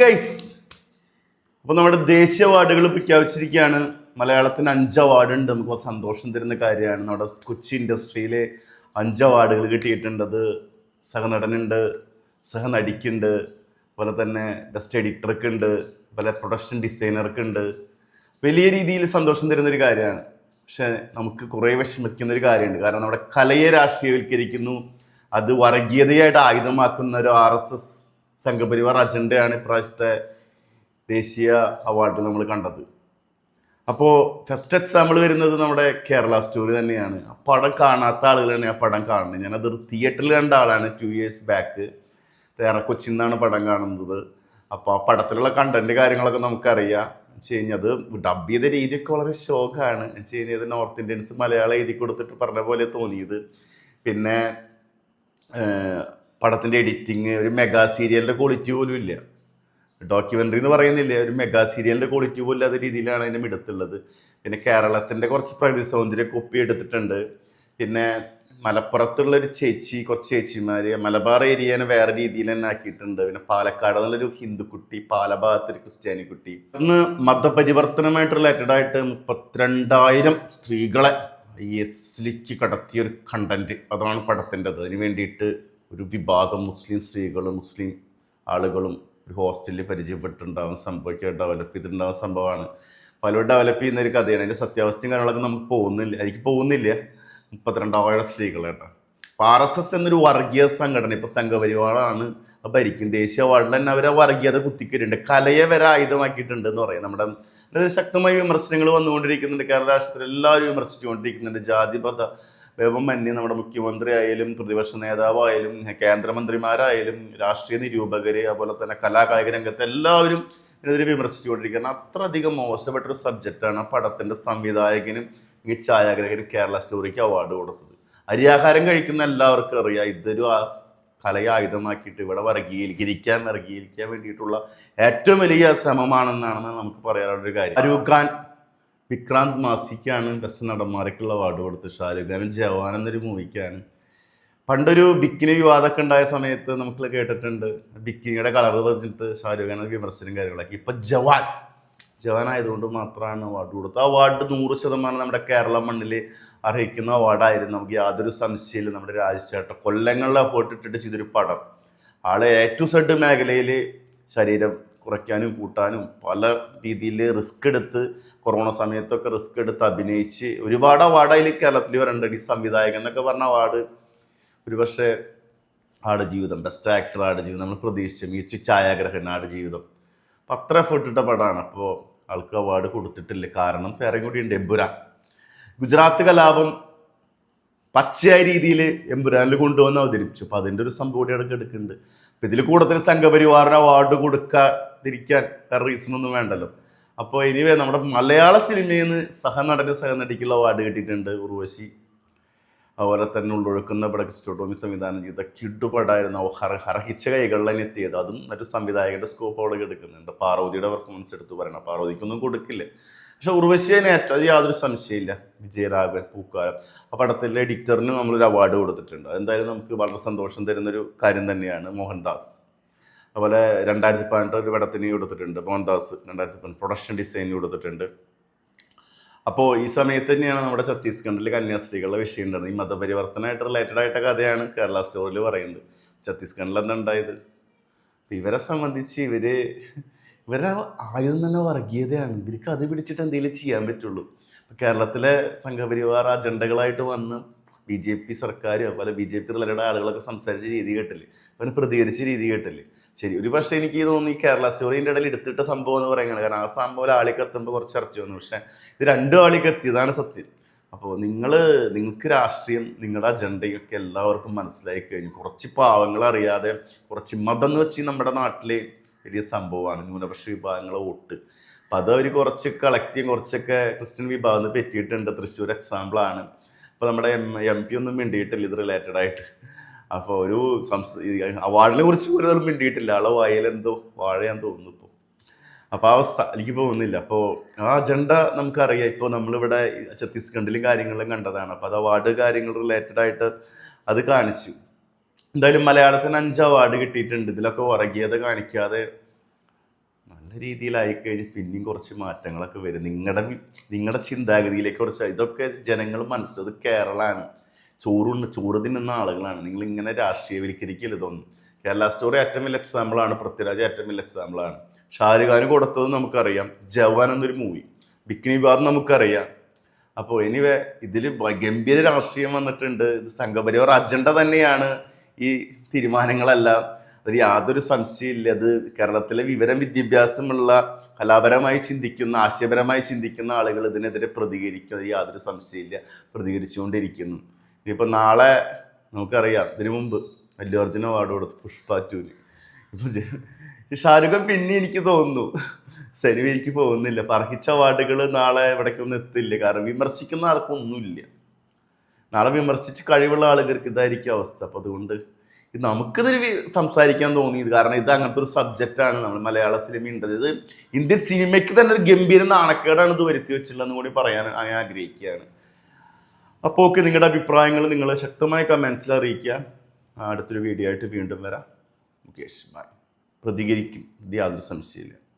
Guys അപ്പോൾ നമ്മുടെ ദേശീയ അവാർഡുകൾ പ്രഖ്യാപിച്ചിരിക്കുകയാണ്. മലയാളത്തിന് അഞ്ച് അവാർഡ് ഉണ്ട്. നമുക്ക് സന്തോഷം തരുന്ന കാര്യമാണ്. നമ്മുടെ കൊച്ചി ഇൻഡസ്ട്രിയിലെ അഞ്ച് അവാർഡുകൾ കിട്ടിയിട്ടുണ്ട്. അത് സഹനടനുണ്ട് സഹനടിക്കുണ്ട്. അതുപോലെ തന്നെ ബെസ്റ്റ് എഡിറ്റർക്ക് ഉണ്ട്. അതുപോലെ പ്രൊഡക്ഷൻ ഡിസൈനർക്ക് ഉണ്ട്. വലിയ രീതിയിൽ സന്തോഷം തരുന്ന ഒരു കാര്യമാണ്. പക്ഷെ നമുക്ക് കുറേ വിഷമിക്കുന്ന ഒരു കാര്യമുണ്ട്. കാരണം നമ്മുടെ കലയെ രാഷ്ട്രീയവൽക്കരിക്കുന്നു. അത് വർഗീയതയായിട്ട് ആയുധമാക്കുന്ന ഒരു ആർ എസ് എസ് സംഘപരിവാർ അജണ്ടയാണ് ഇപ്രാവശ്യത്തെ ദേശീയ അവാർഡ് നമ്മൾ കണ്ടത്. അപ്പോൾ ഫസ്റ്റ് എക്സാമ്പിൾ വരുന്നത് നമ്മുടെ കേരള സ്റ്റോറി തന്നെയാണ്. ആ പടം കാണാത്ത ആളുകളാണ് ആ പടം കാണുന്നത്. ഞാനത് തിയേറ്ററിൽ കണ്ട ആളാണ് ടു ഇയേഴ്സ് ബാക്ക് വേറെ കൊച്ചിയിൽ നിന്നാണ് പടം കാണുന്നത്. അപ്പോൾ ആ പടത്തിലുള്ള കണ്ടന്റ് കാര്യങ്ങളൊക്കെ നമുക്കറിയാം. വെച്ച് കഴിഞ്ഞാൽ അത് ഡബ് ചെയ്ത രീതിയൊക്കെ വളരെ ഷോക്കാണ് വെച്ച് കഴിഞ്ഞാൽ നോർത്ത് ഇന്ത്യൻസ് മലയാളം എഴുതി കൊടുത്തിട്ട് പറഞ്ഞ പോലെ തോന്നിയത്. പിന്നെ പടത്തിന്റെ എഡിറ്റിങ് ഒരു മെഗാ സീരിയലിന്റെ ക്വാളിറ്റി പോലും ഇല്ല. ഡോക്യുമെന്ററി എന്ന് പറയുന്നില്ല ഒരു മെഗാ സീരിയലിന്റെ ക്വാളിറ്റി പോലും ഇല്ലാത്ത രീതിയിലാണ് അതിന്റെ മിടത്തുള്ളത്. പിന്നെ കേരളത്തിന്റെ കുറച്ച് പ്രകൃതി സൗന്ദര്യം കൊപ്പി എടുത്തിട്ടുണ്ട്. പിന്നെ മലപ്പുറത്തുള്ള ഒരു ചേച്ചി കുറച്ച് ചേച്ചിമാർ മലബാർ ഏരിയനെ വേറെ രീതിയിൽ തന്നെ ആക്കിയിട്ടുണ്ട്. പിന്നെ പാലക്കാട് എന്നുള്ളൊരു ഹിന്ദുക്കുട്ടി പാലഭാഗത്ത് ഒരു ക്രിസ്ത്യാനി കുട്ടി ഇന്ന് മതപരിവർത്തനമായിട്ട് റിലേറ്റഡ് ആയിട്ട് മുപ്പത്തിരണ്ടായിരം സ്ത്രീകളെ ഐ എസിലേക്ക് കടത്തിയ ഒരു കണ്ടന്റ് അതാണ് പടത്തിന്റെത്. അതിന് വേണ്ടിയിട്ട് ഒരു വിഭാഗം മുസ്ലിം സ്ത്രീകളും മുസ്ലിം ആളുകളും ഒരു ഹോസ്റ്റലിൽ പരിചയപ്പെട്ടിട്ടുണ്ടാവും സംഭവിക്കുക ഡെവലപ്പ് ചെയ്തിട്ടുണ്ടാവുന്ന സംഭവമാണ്. പലരും ഡെവലപ്പ് ചെയ്യുന്ന ഒരു കഥയാണ്. അതിന്റെ സത്യാവസ്ഥയും കാര്യങ്ങളൊക്കെ നമുക്ക് പോകുന്നില്ല. എനിക്ക് പോകുന്നില്ല. മുപ്പത്തിരണ്ടായിരം സ്ത്രീകൾ കേട്ടോ. അപ്പോൾ ആർ എസ് എസ് എന്നൊരു വർഗീയ സംഘടന ഇപ്പോൾ സംഘപരിവാറാണ്. ഭരിക്കും. ദേശീയ വാർഡിൽ തന്നെ അവരെ വർഗീയത കുത്തിക്കരുണ്ട് കലയെ വരെ ആയുധമാക്കിയിട്ടുണ്ട് എന്ന് പറയും. നമ്മുടെ ശക്തമായ വിമർശനങ്ങൾ വന്നുകൊണ്ടിരിക്കുന്നുണ്ട്. കേരള രാഷ്ട്രത്തിൽ എല്ലാവരും വിമർശിച്ചുകൊണ്ടിരിക്കുന്നുണ്ട്. ജാതിപത വേവമന്യ നമ്മുടെ മുഖ്യമന്ത്രി ആയാലും പ്രതിപക്ഷ നേതാവായാലും കേന്ദ്രമന്ത്രിമാരായാലും രാഷ്ട്രീയ നിരൂപകര് അതുപോലെ തന്നെ കലാകായിക രംഗത്ത് എല്ലാവരും ഇതിനെതിരെ വിമർശിച്ചുകൊണ്ടിരിക്കുകയാണ്. അത്രയധികം മോശപ്പെട്ടൊരു സബ്ജക്റ്റാണ് ആ പടത്തിന്റെ സംവിധായകനും ഈ ഛായാഗ്രഹനും കേരള സ്റ്റോറിക്ക് അവാർഡ് കൊടുത്തത്. അരിയാഹാരം കഴിക്കുന്ന എല്ലാവർക്കും അറിയാം ഇതൊരു കലയെ ആയുധമാക്കിയിട്ട് ഇവിടെ വർഗീകരിക്കാൻ വർഗീകരിക്കാൻ വേണ്ടിയിട്ടുള്ള ഏറ്റവും വലിയ ശ്രമമാണെന്നാണ് നമുക്ക് പറയാനുള്ളൊരു കാര്യം. ഷാരൂഖ് ഖാൻ വിക്രാന്ത് മാസിക്കാണ് ബെസ്റ്റ് നടന്മാർക്കുള്ള അവാർഡ് കൊടുത്ത് ഷാരൂഖ് ഖാനും ജവാൻ എന്നൊരു മൂവിക്കാണ്. പണ്ടൊരു ബിക്കിന് വിവാദമൊക്കെ ഉണ്ടായ സമയത്ത് നമുക്ക് കേട്ടിട്ടുണ്ട്. ബിക്കിനിയുടെ കളർ പറഞ്ഞിട്ട് ഷാരൂഖ് ഖാൻ വിമർശനം കാര്യങ്ങളൊക്കെ. ഇപ്പൊ ജവാൻ. ജവാൻ ആയതുകൊണ്ട് മാത്രമാണ് അവാർഡ് കൊടുത്തത്. അവാർഡ് നൂറ് ശതമാനം നമ്മുടെ കേരള മണ്ണിൽ അർഹിക്കുന്ന അവാർഡായിരുന്നു. നമുക്ക് യാതൊരു സംശയമില്ല. നമ്മുടെ രാജചേട്ട കൊല്ലങ്ങളിലെ എഫേർട്ട് ഇട്ടിട്ട് ചെയ്തൊരു പടം. ആളെ എ ടു സെഡ് മേഖലയിൽ ശരീരം കുറയ്ക്കാനും കൂട്ടാനും പല രീതിയിൽ റിസ്ക് എടുത്ത് കൊറോണ സമയത്തൊക്കെ റിസ്ക് എടുത്ത് അഭിനയിച്ച് ഒരുപാട് അവാർഡായി കേരളത്തിൽ വരേണ്ടത് ഈ സംവിധായകൻ എന്നൊക്കെ പറഞ്ഞ അവാർഡ് ഒരുപക്ഷെ ആടുജീവിതം ബെസ്റ്റ് ആക്ടർ ആടുജീവിതം നമ്മൾ പ്രതീക്ഷിച്ചു. മികച്ച ഛായാഗ്രഹൻ ആടുജീവിതം അപ്പം അത്ര എഫേർട്ട് ഇട്ട പടമാണ്. അപ്പോൾ ആൾക്ക് അവാർഡ് കൊടുത്തിട്ടില്ല. കാരണം വേറെ കൂടി ഉണ്ട് എമ്പുരാൻ. ഗുജറാത്ത് കലാപം പച്ചയായ രീതിയിൽ എമ്പുരാനിൽ കൊണ്ടുവന്ന് അവതരിപ്പിച്ചു. അപ്പോൾ അതിന്റെ ഒരു സംഭവം കൂടി ഇടയ്ക്ക് എടുക്കുന്നുണ്ട് അപ്പം ഇതിൽ കൂടുതൽ സംഘപരിവാറിന് അവാർഡ് കൊടുക്കാതിരിക്കാൻ വേറെ റീസൺ ഒന്നും വേണ്ടല്ലോ. അപ്പോൾ ഇനിവേ നമ്മുടെ മലയാള സിനിമയിൽ നിന്ന് സഹനടന് സഹനടിക്കുള്ള അവാർഡ് കിട്ടിയിട്ടുണ്ട് ഉർവശി. അതുപോലെ തന്നെ ഉള്ളൊഴുക്കുന്ന പടക്ക് സ്റ്റോട്ടോമി സംവിധാനം ചെയ്ത കിഡുപടായിരുന്നു ഹർ ഹർഹിച്ച കൈകളിൽ തന്നെ എത്തിയത്. അതും ഒരു സംവിധായകന്റെ സ്കോപ്പ് അവിടെ എടുക്കുന്നുണ്ട്. പാർവതിയുടെ പെർഫോമൻസ് എടുത്ത് പറയണം. പാർവതിക്കൊന്നും കൊടുക്കില്ല. പക്ഷെ ഉർവശിയെ ഏറ്റവും അത് യാതൊരു സംശയമില്ല. വിജയരാഘവൻ പൂക്കാലം. ആ പടത്തിലെ എഡിറ്ററിന് നമ്മളൊരു അവാർഡ് കൊടുത്തിട്ടുണ്ട്. അതെന്തായാലും നമുക്ക് വളരെ സന്തോഷം തരുന്നൊരു കാര്യം തന്നെയാണ് മോഹൻദാസ്. അതുപോലെ രണ്ടായിരത്തി പതിനെട്ട് ഒരു പടത്തിന് കൊടുത്തിട്ടുണ്ട് മോഹൻദാസ് രണ്ടായിരത്തി പതിനെട്ട് പ്രൊഡക്ഷൻ ഡിസൈനിന് കൊടുത്തിട്ടുണ്ട്. അപ്പോൾ ഈ സമയത്ത് തന്നെയാണ് നമ്മുടെ ഛത്തീസ്ഗഡിൽ കന്യാസ്ത്രീകളുടെ വിഷയം ഉണ്ടായിരുന്നത്. ഈ മതപരിവർത്തനമായിട്ട് റിലേറ്റഡ് ആയിട്ട കഥയാണ് കേരള സ്റ്റോറിൽ പറയുന്നത്. ഛത്തീസ്ഗഡിൽ എന്താ ഉണ്ടായത്? അപ്പൊ ഇവരെ സംബന്ധിച്ച് ഇവർ ഇവരെ ആയുധം തന്നെ വർഗീയതയാണ്. ഇവർക്ക് അത് പിടിച്ചിട്ട് എന്തെങ്കിലും ചെയ്യാൻ പറ്റുള്ളൂ. കേരളത്തിലെ സംഘപരിവാർ അജണ്ടകളായിട്ട് വന്ന് ബി ജെ പി സർക്കാർ അതുപോലെ ബി ജെ പി റിലേറ്റഡ് ആളുകളൊക്കെ സംസാരിച്ച രീതി കേട്ടില്ലേ? അവന് പ്രതികരിച്ച രീതി കേട്ടില്ലേ? ശരി ഒരു പക്ഷേ എനിക്ക് തോന്നുന്നു ഈ കേരള സ്റ്റോറിന്റെ ഇടയിൽ എടുത്തിട്ട സംഭവം എന്ന് പറയുന്നത് കാരണം ആ സംഭവം ആളിക്ക് എത്തുമ്പോൾ കുറച്ച് ചർച്ച വന്നു. പക്ഷേ ഇത് രണ്ടും ആളിക്ക് എത്തിയതാണ് സത്യം. അപ്പോൾ നിങ്ങൾ നിങ്ങൾക്ക് രാഷ്ട്രീയം നിങ്ങളുടെ അജണ്ടയൊക്കെ എല്ലാവർക്കും മനസ്സിലായി കഴിഞ്ഞു. കുറച്ച് പാവങ്ങൾ അറിയാതെ കുറച്ച് മതം എന്ന് വെച്ച് നമ്മുടെ നാട്ടിൽ വലിയ സംഭവമാണ്. ന്യൂനപക്ഷ വിഭാഗങ്ങളെ വോട്ട്. അപ്പോൾ അത് അവർ കുറച്ച് കളക്ട് ചെയ്യും. കുറച്ചൊക്കെ ക്രിസ്ത്യൻ വിഭാഗം പറ്റിയിട്ടുണ്ട്. തൃശ്ശൂർ എക്സാമ്പിളാണ് അപ്പോൾ നമ്മുടെ എം പി ഒന്നും മിണ്ടിയിട്ടില്ല ഇത് റിലേറ്റഡ് ആയിട്ട്. അപ്പോൾ ഒരു സംസ് അവാർഡിനെ കുറിച്ച് ഒരു മിണ്ടിയിട്ടില്ല. ആളെ വായലെന്തോ വാഴയാന്ന് തോന്നുന്നു ഇപ്പോൾ അപ്പോൾ ആ അവസ്ഥ എനിക്ക് പോകുന്നില്ല അപ്പോൾ ആ അജണ്ട നമുക്കറിയാം. ഇപ്പോൾ നമ്മളിവിടെ ഛത്തീസ്ഗഡിലും കാര്യങ്ങളിലും കണ്ടതാണ്. അപ്പോൾ അത് അവാർഡ് കാര്യങ്ങൾ റിലേറ്റഡ് ആയിട്ട് അത് കാണിച്ചു. എന്തായാലും മലയാളത്തിന് അഞ്ച് അവാർഡ് കിട്ടിയിട്ടുണ്ട്. ഇതിലൊക്കെ ഉറങ്ങിയത് കാണിക്കാതെ നല്ല രീതിയിലായി കഴിഞ്ഞ് പിന്നെയും കുറച്ച് മാറ്റങ്ങളൊക്കെ വരും. നിങ്ങളുടെ നിങ്ങളുടെ ചിന്താഗതിയിലേക്ക് കുറച്ച് ഇതൊക്കെ ജനങ്ങൾ മനസ്സിലത് കേരളമാണ് ചോറുണ്ട് ചോറ് തിന്നുന്ന ആളുകളാണ്. നിങ്ങൾ ഇങ്ങനെ രാഷ്ട്രീയവൽക്കരിക്കൽ ഇതൊന്നും. കേരള സ്റ്റോറി ഏറ്റവും വലിയ എക്സാമ്പിളാണ് പൃഥ്വിരാജ് ഏറ്റവും വലിയ എക്സാമ്പിളാണ് ഷാരുഖാന് കൊടുത്തത് നമുക്കറിയാം. ജവാൻ എന്നൊരു മൂവി ബിക്കിനി വിവാദം നമുക്കറിയാം. അപ്പോൾ എനിവേ ഇതിൽ ഗംഭീര രാഷ്ട്രീയം വന്നിട്ടുണ്ട്. ഇത് സംഘപരിവാർ അജണ്ട തന്നെയാണ് ഈ തീരുമാനങ്ങളെല്ലാം. അതിൽ യാതൊരു സംശയമില്ല അത് കേരളത്തിലെ വിവരം വിദ്യാഭ്യാസമുള്ള കലാപരമായി ചിന്തിക്കുന്ന ആശയപരമായി ചിന്തിക്കുന്ന ആളുകൾ ഇതിനെതിരെ പ്രതികരിക്കും. അതിൽ യാതൊരു സംശയമില്ല പ്രതികരിച്ചുകൊണ്ടിരിക്കുന്നു. ഇനിയിപ്പോൾ നാളെ നമുക്കറിയാം. ഇതിനു മുമ്പ് അല്ലു അർജുന അവാർഡ് കൊടുത്തു പുഷ്പ ടൂന് ഇപ്പോൾ ഷാരൂഖ് പിന്നെ എനിക്ക് തോന്നുന്നു. സിനിമ എനിക്ക് പോകുന്നില്ല. ഫർഹിച്ച അവാർഡുകൾ നാളെ ഇവിടേക്കൊന്നും എത്തില്ല. കാരണം വിമർശിക്കുന്ന ആർക്കൊന്നുമില്ല നാളെ വിമർശിച്ച് കഴിവുള്ള ആളുകൾക്ക് ഇതായിരിക്കും അവസ്ഥ. അപ്പം അതുകൊണ്ട് ഇത് നമുക്കിതിൽ വി- സംസാരിക്കാൻ തോന്നിയത്. കാരണം ഇത് അങ്ങനത്തെ ഒരു സബ്ജക്റ്റാണ് നമ്മൾ മലയാള സിനിമയുണ്ട് ഇത് ഇന്ത്യൻ സിനിമയ്ക്ക് തന്നെ ഒരു ഗംഭീര നാണക്കേടാണ് ഇത് വരുത്തി വെച്ചിട്ടുള്ളതെന്ന് കൂടി പറയാൻ ഞാൻ ആഗ്രഹിക്കുകയാണ്. അപ്പോൾ ഓക്കെ നിങ്ങളുടെ അഭിപ്രായങ്ങൾ നിങ്ങൾ ശക്തമായ കമൻസിൽ അറിയിക്കുക. അടുത്തൊരു വീഡിയോ ആയിട്ട് വീണ്ടും വരാം. മുകേഷ് ബൈ പ്രതികരിക്കും. ഇത് യാതൊരു സംശയമില്ല